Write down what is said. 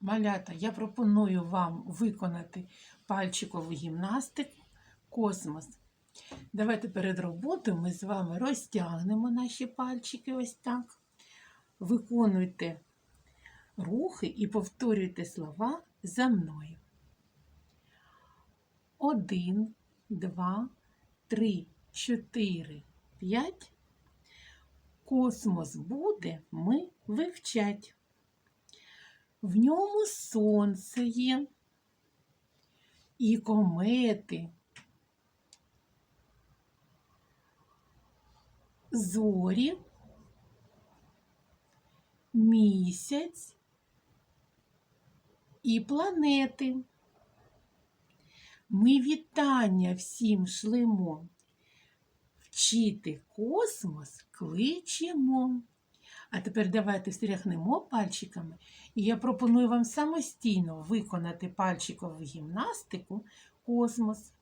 Малята, я пропоную вам виконати пальчикову гімнастику космос. Давайте перед роботою ми з вами розтягнемо наші пальчики ось так. Виконуйте рухи і повторюйте слова за мною. Один, два, три, чотири, п'ять. Космос буде ми вивчать. В ньому сонце є, і комети, зорі, місяць і планети. Ми вітання всім шлемо. Вчити космос кличемо. А тепер давайте стряхнемо пальчиками, і я пропоную вам самостійно виконати пальчикову гімнастику космос.